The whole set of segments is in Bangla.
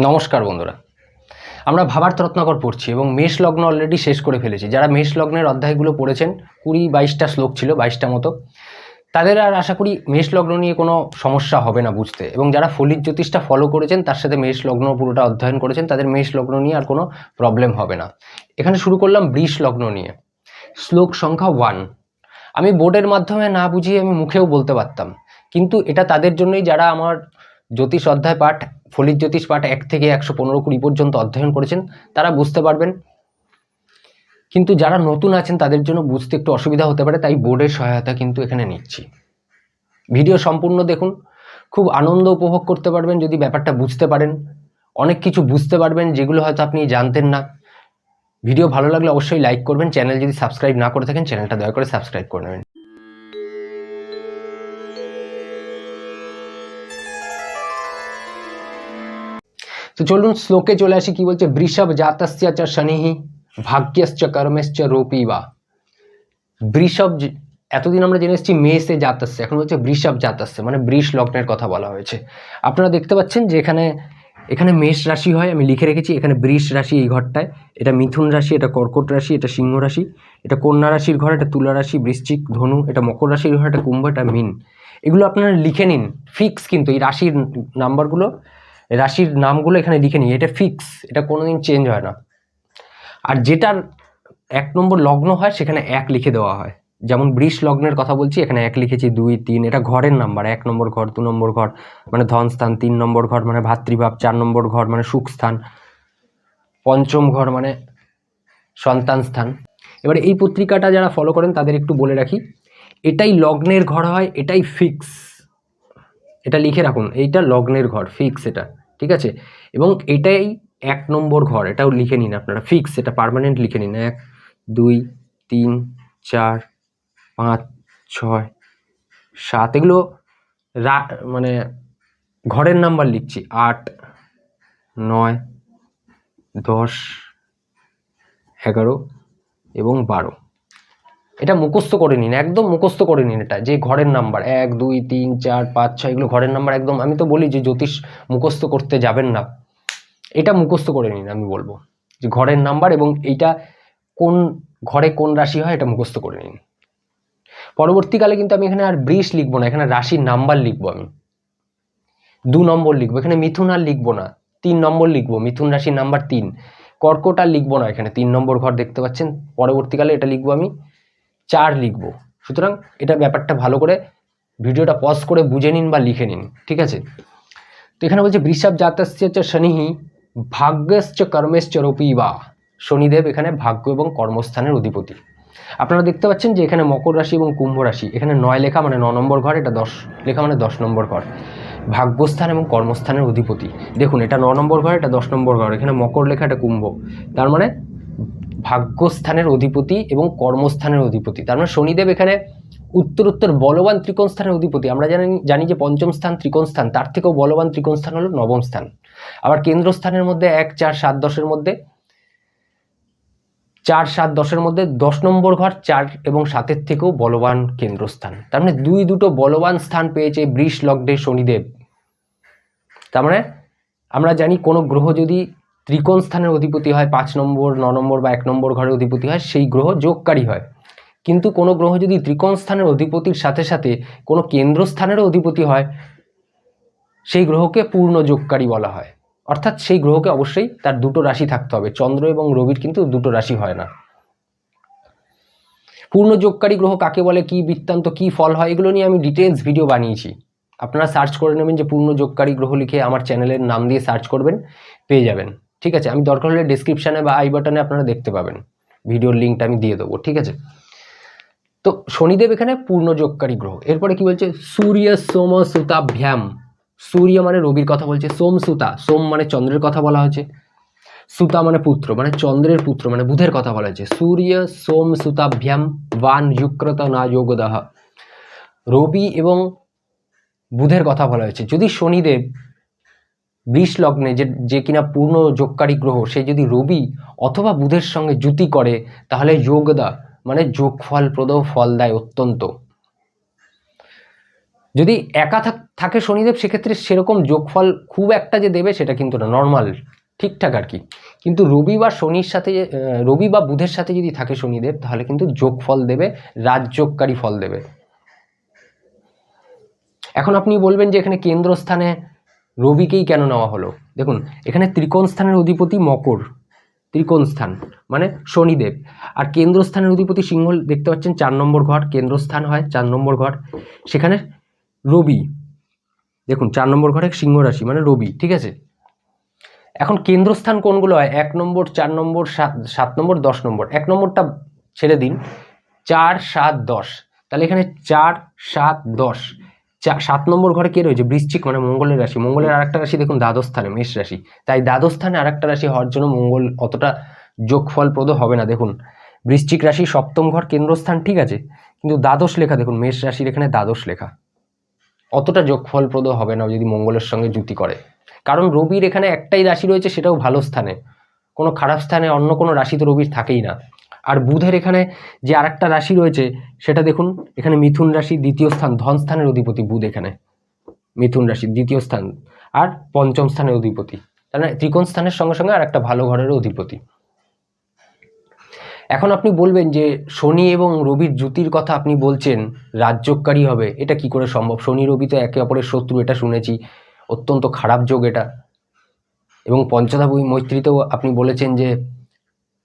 নমস্কার বন্ধুরা। আমরা ভাবার্থ রত্নাকর পড়ছি এবং মেষ লগ্ন অলরেডি শেষ করে ফেলেছি। যারা মেষ লগ্নের অধ্যায়গুলো পড়েছেন, কুড়ি বাইশটা শ্লোক ছিল, বাইশটা মতো, তাদের আর আশা করি মেষ লগ্ন নিয়ে কোনো সমস্যা হবে না বুঝতে। এবং যারা ফলির জ্যোতিষটা ফলো করেছেন, তার সাথে মেষ লগ্ন পুরোটা অধ্যয়ন করেছেন, তাদের মেষ লগ্ন নিয়ে আর কোনো প্রবলেম হবে না। এখানে শুরু করলাম বৃষ লগ্ন নিয়ে। শ্লোক সংখ্যা ওয়ান আমি বোর্ডের মাধ্যমে না বুঝিয়ে আমি মুখেও বলতে পারতাম। কিন্তু এটা তাদের জন্যই যারা আমার জ্যোতিষ অধ্যায় পাঠ, ফলিত জ্যোতিষ পাঠ এক থেকে একশো পনেরো কুড়ি পর্যন্ত অধ্যয়ন করেছেন, তারা বুঝতে পারবেন। কিন্তু যারা নতুন আছেন, তাদের জন্য বুঝতে একটু অসুবিধা হতে পারে, তাই বোর্ডের সহায়তা কিন্তু এখানে নিচ্ছি। ভিডিও সম্পূর্ণ দেখুন, খুব আনন্দ উপভোগ করতে পারবেন যদি ব্যাপারটা বুঝতে পারেন। অনেক কিছু বুঝতে পারবেন, যেগুলো হয়তো আপনি জানতেন না। ভিডিও ভালো লাগলে অবশ্যই লাইক করবেন, চ্যানেল যদি সাবস্ক্রাইব না করে থাকেন, চ্যানেলটা দয়া করে সাবস্ক্রাইব করে নেবেন। তো চলুন শ্লোকে চলে আসি, কি বলছে? বৃষভ জাতস্য চ শনিহি ভাগ্যশ্চ কর্মেশ্চ রূপীবা বৃষভ যে- এতদিন আমরা জেনে এসেছি মেষে জাতস্য, এখন হচ্ছে বৃষভ জাতস্য মানে বৃষ লগ্নের কথা বলা হয়েছে। আপনারা দেখতে পাচ্ছেন যে এখানে এখানে মেষ রাশি হয়, আমি লিখে রেখেছি, এখানে বৃষ রাশি এই ঘরটায়, এটা মিথুন রাশি, এটা কর্কট রাশি, এটা সিংহ রাশি, এটা কন্যা রাশির ঘর, এটা তুলা রাশি, বৃশ্চিক, ধনু, এটা মকর রাশির ঘর, এটা কুম্ভ, এটা মিন। এগুলো আপনারা লিখে নিন, ফিক্স কিন্তু এই রাশির নাম্বারগুলো। রাশির নামগুলো এখানে লিখে নিই, এটা ফিক্স এটা কোনোদিন চেঞ্জ হয় না। আর যেটার এক নম্বর লগ্ন হয়, সেখানে এক লিখে দেওয়া হয়। যেমন বৃষ লগ্নের কথা বলছি, এখানে এক লিখেছি, দুই, তিন, এটা ঘরের নাম্বার এক নম্বর ঘর, দু নম্বর ঘর মানে ধন স্থান, তিন নম্বর ঘর মানে ভাতৃভাব, চার নম্বর ঘর মানে সুখ স্থান, পঞ্চম ঘর মানে সন্তান স্থান। এবারে এই পত্রিকাটা যারা ফলো করেন, তাদের একটু বলে রাখি, এটাই লগ্নের ঘর হয়, এটাই ফিক্স এটা লিখে রাখুন, এইটা লগ্নের ঘর ফিক্স এটা, ঠিক আছে? এবং এটাই এক নম্বর ঘর, এটাও লিখে নিন আপনারা ফিক্স এটা পার্মানেন্ট লিখে নিন, এক, দুই, তিন, চার, পাঁচ, ছয়, সাত, এগুলো রা মানে ঘরের নাম্বার লিখছি, আট, নয়, দশ, এগারো এবং বারো। এটা মুখস্থ করে নিন, একদম মুখস্থ করে নিন এটা, যে ঘরের নাম্বার, এক, দুই, তিন, চার, পাঁচ, ছয়, এগুলো ঘরের নাম্বার একদম, আমি তো বলি যে জ্যোতিষ মুখস্থ করতে যাবেন না। এটা মুখস্থ করে নিন আমি বলব, যে ঘরের নাম্বার এবং এইটা কোন ঘরে কোন রাশি হয় এটা মুখস্থ করে নিন। পরবর্তীকালে কিন্তু আমি এখানে আর বৃষ লিখব না, এখানে রাশির নাম্বার লিখব আমি। দু নম্বর লিখব, এখানে মিথুন আর লিখব না, তিন নম্বর লিখব, মিথুন রাশির নাম্বার তিন, কর্কট আর লিখব না এখানে, তিন নম্বর ঘর দেখতে পাচ্ছেন, পরবর্তীকালে এটা লিখব আমি। চার লিখব। সুতরাং এটা ব্যাপারটা ভালো করে ভিডিওটা পজ করে বুঝে নিন বা লিখে নিন, ঠিক আছে? তো এখানে বলছে, বৃষভ জাতস্য শনিহি ভাগ্যশ্চ কর্মেশ্চ রূপীবা শনিদেব এখানে ভাগ্য এবং কর্মস্থানের অধিপতি। আপনারা দেখতে পাচ্ছেন যে এখানে মকর রাশি এবং কুম্ভ রাশি, এখানে নয় লেখা মানে ন নম্বর ঘর, এটা দশ লেখা মানে দশ নম্বর ঘর। ভাগ্যস্থান এবং কর্মস্থানের অধিপতি। দেখুন, এটা ন নম্বর ঘর, এটা দশ নম্বর ঘর, এখানে মকর লেখা, এটা কুম্ভ। তার মানে ভাগ্যস্থানের অধিপতি এবং কর্মস্থানের অধিপতি। তার মানে শনিদেব এখানে উত্তর উত্তর বলবান ত্রিকোণ স্থানের অধিপতি। আমরা জানি জানি যে পঞ্চম স্থান ত্রিকোণ স্থান, তার থেকেও বলবান ত্রিকোণ স্থান হলো নবম স্থান। আবার কেন্দ্রস্থানের মধ্যে এক, চার, সাত, দশের মধ্যে, চার, সাত, দশের মধ্যে দশ নম্বর ঘর, চার এবং সাতের থেকেও বলবান কেন্দ্রস্থান তার মানে দুই, দুটো বলবান স্থান পেয়েছে বৃষ, লগ্নে শনিদেব। তার মানে আমরা জানি কোনো গ্রহ যদি ত্রিকোণ স্থানের অধিপতি হয়, পাঁচ নম্বর, ন নম্বর বা এক নম্বর ঘরে অধিপতি হয়, সেই গ্রহ যোগকারী হয়। কিন্তু কোনো গ্রহ যদি ত্রিকোণ স্থানের অধিপতির সাথে সাথে কোনো কেন্দ্রস্থানেরও অধিপতি হয়, সেই গ্রহকে পূর্ণ যোগকারী বলা হয়। অর্থাৎ সেই গ্রহকে অবশ্যই তার দুটো রাশি থাকতে হবে, চন্দ্র এবং রবির কিন্তু দুটো রাশি হয় না। পূর্ণ যোগকারী গ্রহ কাকে বলে, কি বৃত্তান্ত, কি ফল হয়, এগুলো নিয়ে আমি ডিটেলস ভিডিও বানিয়েছি। আপনারা সার্চ করে নেবেন যে পূর্ণ যোগকারী গ্রহ লিখে আমার চ্যানেলের নাম দিয়ে সার্চ করবেন, পেয়ে যাবেন। ঠিক আছে? আমি দরকার হলে ডিসক্রিপশানে বা আই বাটনে আপনারা দেখতে পাবেন। ভিডিওর লিঙ্কটা আমি দিয়ে দেবো, ঠিক আছে? তো শনিদেব এখানে পূর্ণ যোগকারী গ্রহ। এরপরে কি বলছে? সূর্য সোম সুতাভ্যাম সূর্য মানে রবির কথা বলছে, সোম সুতা। সোম মানে চন্দ্রের কথা বলা হয়েছে। সুতা মানে পুত্র মানে চন্দ্রের পুত্র মানে বুধের কথা বলা হয়েছে। সূর্য সোম সুতাভ্যাম বান যুক্রত না যোগদাহ। রবি এবং বুধের কথা বলা হয়েছে। যদি শনিদেব বৃষ লগ্নে যে যে কিনা পূর্ণ যোগকারী গ্রহ, সে যদি রবি অথবা বুধের সঙ্গে জুতি করে, তাহলে যোগদা মানে যোগফল প্রদ ফল দেয় অত্যন্ত। যদি একা থাক- শনিদেব, সেক্ষেত্রে সেরকম যোগফল খুব একটা যে দেবে সেটা কিন্তু না নর্মাল ঠিকঠাক আর কি। কিন্তু রবি বা শনির সাথে রবি বা বুধের সাথে যদি থাকে শনিদেব, তাহলে কিন্তু যোগফল দেবে, রাজযোগকারী ফল দেবে। এখন আপনি বলবেন যে এখানে কেন্দ্রস্থানে রবিকেই কেন নেওয়া হলো? দেখুন, এখানে ত্রিকোণ স্থানের অধিপতি মকর ত্রিকোণ স্থান মানে শনিদেব। আর কেন্দ্রস্থানের অধিপতি সিংহ, দেখতে পাচ্ছেন চার নম্বর ঘর, কেন্দ্রস্থান হয় চার নম্বর ঘর। সেখানে রবি, দেখুন, চার নম্বর ঘরে সিংহ রাশি মানে রবি, ঠিক আছে? এখন কেন্দ্রস্থান কোনগুলো হয়? এক নম্বর, চার নম্বর, সাত সাত নম্বর, দশ নম্বর। এক নম্বরটা ছেড়ে দিন, চার, সাত, দশ। তাহলে এখানে চার, সাত, দশ। সাত নম্বর ঘরে কে রয়েছে? বৃশ্চিক মানে মঙ্গলের রাশি। মঙ্গলের আরেকটা রাশি দেখুন দ্বাদশ স্থানে মেষ রাশি। তাই দ্বাদশ স্থানে আরেকটা রাশি হওয়ার জন্য মঙ্গল অতটা যোগফলপ্রদ হবে না। দেখুন, বৃশ্চিক রাশি সপ্তম ঘর, কেন্দ্রস্থান, ঠিক আছে? কিন্তু দ্বাদশ লেখা, দেখুন, মেষ রাশির এখানে দ্বাদশ লেখা। অতটা যোগফলপ্রদ হবে না যদি মঙ্গলের সঙ্গে জুতি করে। কারণ রবির এখানে একটাই রাশি রয়েছে, সেটাও ভালো স্থানে। কোনো খারাপ স্থানে অন্য কোনো রাশি তো রবির থাকেই না। আর বুধের এখানে যে আরেকটা রাশি রয়েছে, সেটা দেখুন, এখানে মিথুন রাশি দ্বিতীয় স্থান, ধন স্থানের অধিপতি বুধ এখানে। মিথুন রাশি দ্বিতীয় স্থান আর পঞ্চম স্থানের অধিপতি। তাহলে ত্রিকোণ স্থানের সঙ্গে সঙ্গে আর একটা ভালো ঘরের অধিপতি। এখন আপনি বলবেন যে শনি এবং রবির জুতির কথা আপনি বলছেন, রাজযোগকারী হবে, এটা কি করে সম্ভব? শনি রবি তো একে অপরের শত্রু, এটা শুনেছি, অত্যন্ত খারাপ যোগ এটা। এবং পঞ্চদা মৈত্রীতেও আপনি বলেছেন যে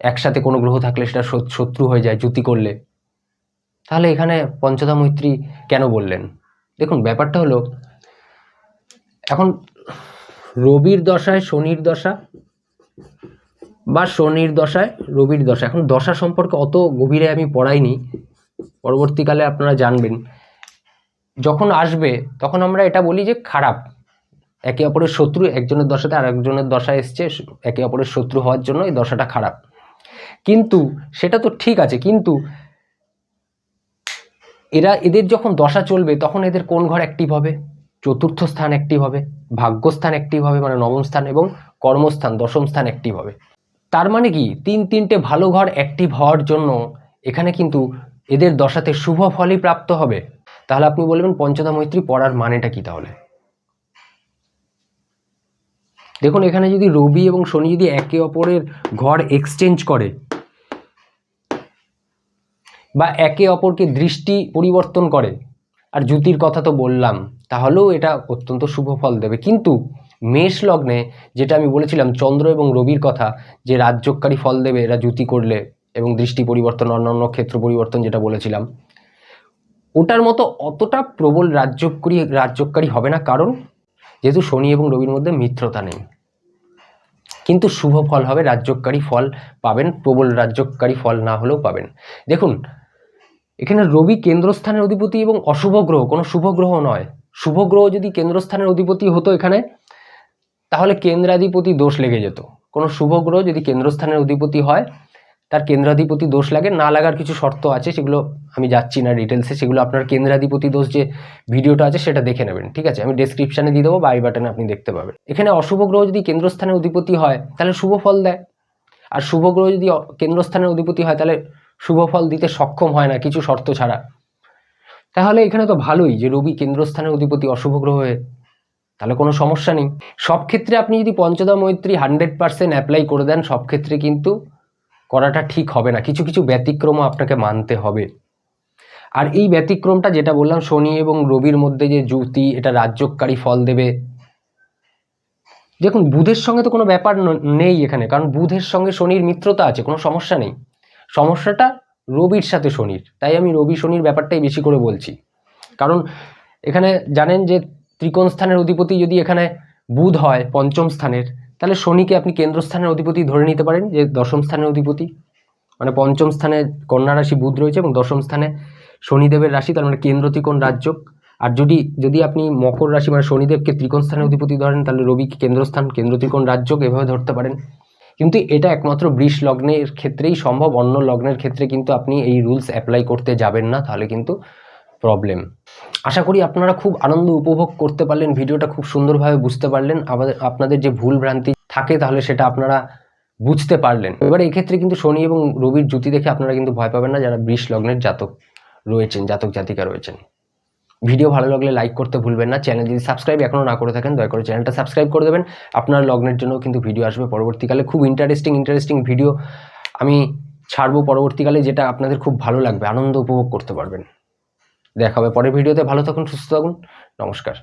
একসাথে কোনো গ্রহ থাকলে সেটা শত্রু হয়ে যায় জুতি করলে। তাহলে এখানে পঞ্চদা মৈত্রী কেন বললেন? দেখুন, ব্যাপারটা হলো, এখন রবির দশায় শনির দশা বা শনির দশায় রবির দশা। এখন দশা সম্পর্কে অত গভীরে আমি পড়াইনি, পরবর্তীকালে আপনারা জানবেন। যখন আসবে, তখন আমরা এটা বলি যে খারাপ। একে অপরের শত্রু, একজনের দশাতে আর একজনের দশা এসছে, একে অপরের শত্রু হওয়ার জন্য এই দশাটা খারাপ। কিন্তু সেটা তো ঠিক আছে, কিন্তু এরা এদের যখন দশা চলবে, তখন এদের কোন ঘর অ্যাক্টিভ হবে? চতুর্থ স্থান অ্যাক্টিভ হবে, ভাগ্যস্থান অ্যাক্টিভ হবে মানে নবম স্থান এবং কর্মস্থান, দশম স্থান অ্যাক্টিভ হবে। তার মানে কি? তিন তিনটে ভালো ঘর অ্যাক্টিভ হওয়ার জন্য এখানে কিন্তু এদের দশাতে শুভ ফলই প্রাপ্ত হবে। তাহলে আপনি বলবেন পঞ্চদা মৈত্রী পড়ার মানেটা কি তাহলে? দেখুন, এখানে যদি রবি এবং শনি যদি একে অপরের ঘর এক্সচেঞ্জ করে বা একে অপরকে দৃষ্টি পরিবর্তন করে। আর জ্যোতির কথা তো বললাম, তাহলেও এটা অত্যন্ত শুভ ফল দেবে। কিন্তু মেষ লগ্নে যেটা আমি বলেছিলাম, চন্দ্র এবং রবির কথা, যে রাজ্যকারী ফল দেবে, এরা জ্যোতি করলে এবং দৃষ্টি পরিবর্তন, অন্যান্য ক্ষেত্র পরিবর্তন যেটা বলেছিলাম, ওটার মতো অতটা প্রবল রাজ্যকারী রাজ্যকারী হবে না। কারণ যেহেতু শনি এবং রবির মধ্যে মিত্রতা নেই। কিন্তু শুভ ফল হবে রাজ্যকারী ফল পাবেন, প্রবল রাজ্যকারী ফল না হলেও পাবেন। দেখুন এখানে রবি কেন্দ্রস্থানের অধিপতি এবং অশুভ গ্রহ, কোনো শুভ গ্রহ নয়। শুভ গ্রহ যদি কেন্দ্রস্থানের অধিপতি হতো এখানে, তাহলে কেন্দ্রাধিপতি দোষ লেগে যেত। কোনো শুভ গ্রহ যদি কেন্দ্রস্থানের অধিপতি হয়, তার কেন্দ্রাধিপতি দোষ লাগে। না লাগার কিছু শর্ত আছে, সেগুলো আমি যাচ্ছি না ডিটেলসে সেগুলো আপনার কেন্দ্রাধিপতি দোষ যে ভিডিওটা আছে, সেটা দেখে নেবেন, ঠিক আছে? আমি ডেসক্রিপশানে দিয়ে দেবো বাই বাটনে আপনি দেখতে পাবেন। এখানে অশুভ গ্রহ যদি কেন্দ্রস্থানের অধিপতি হয়, তাহলে শুভ ফল দেয়। আর শুভ গ্রহ যদি কেন্দ্রস্থানের অধিপতি হয়, তাহলে শুভ ফল দিতে সক্ষম হয় না, কিছু শর্ত ছাড়া। তাহলে এখানে তো ভালোই যে রবি কেন্দ্রস্থানের অধিপতি অশুভ গ্রহ হয়ে। তাহলে কোনো সমস্যা নেই। সব ক্ষেত্রে আপনি যদি পঞ্চদা মৈত্রী হান্ড্রেড পার্সেন্ট অ্যাপ্লাই করে দেন, সব ক্ষেত্রে কিন্তু করাটা ঠিক হবে না। কিছু কিছু ব্যতিক্রমও আপনাকে মানতে হবে। আর এই ব্যতিক্রমটা যেটা বললাম, শনি এবং রবির মধ্যে যে যুক্তি এটা রাজ্যকারী ফল দেবে। দেখুন, বুধের সঙ্গে তো কোনো ব্যাপার নেই এখানে। কারণ বুধের সঙ্গে শনির মিত্রতা আছে, কোনো সমস্যা নেই। সমস্যাটা রবির সাথে শনির। তাই আমি রবি শনির ব্যাপারটাই বেশি করে বলছি। কারণ এখানে জানেন যে ত্রিকোণ স্থানের অধিপতি যদি এখানে বুধ হয় পঞ্চম স্থানের, তাহলে শনিকে আপনি কেন্দ্রস্থানের অধিপতি ধরে নিতে পারেন যে দশম স্থানের অধিপতি। মানে পঞ্চম স্থানে কন্যা রাশি বুধ রয়েছে এবং দশম স্থানে শনিদেবের রাশি, তার মানে কেন্দ্র ত্রিকোণ রাজ্য আর যদি যদি আপনি মকর রাশি মানে শনিদেবকে ত্রিকোণ স্থানের অধিপতি ধরেন, তাহলে রবিকে কেন্দ্রস্থান, কেন্দ্র ত্রিকোণ রাজ্য এভাবে ধরতে পারেন। কিন্তু এটা একমাত্র বৃষ লগ্নের ক্ষেত্রেই সম্ভব, অন্য লগ্নের ক্ষেত্রে কিন্তু আপনি এই রুলস অ্যাপ্লাই করতে যাবেন না, তাহলে কিন্তু প্রবলেম আশা করি আপনারা খুব আনন্দ উপভোগ করতে পারলেন, ভিডিওটা খুব সুন্দরভাবে বুঝতে পারলেন, আমাদের, আপনাদের যে ভুল ভ্রান্তি থাকে তাহলে সেটা আপনারা বুঝতে পারলেন। এবারে এক্ষেত্রে কিন্তু শনি এবং রবির জ্যোতি দেখে আপনারা কিন্তু ভয় পাবেন না, যারা বৃষ লগ্নের জাতক রয়েছেন, জাতক জাতিকা রয়েছেন। ভিডিও ভালো লাগলে লাইক করতে ভুলবেন না। চ্যানেল যদি সাবস্ক্রাইব এখনও না করে থাকেন, দয়া করে চ্যানেলটা সাবস্ক্রাইব করে দেবেন। আপনার লগ্নের জন্য কিন্তু ভিডিও আসবে পরবর্তীকালে। খুব ইন্টারেস্টিং ইন্টারেস্টিং ভিডিও আমি ছাড়বো পরবর্তীকালে, যেটা আপনাদের খুব ভালো লাগবে, আনন্দ উপভোগ করতে পারবেন। দেখা হবে পরের ভিডিওতে ভালো থাকুন, সুস্থ থাকুন। নমস্কার।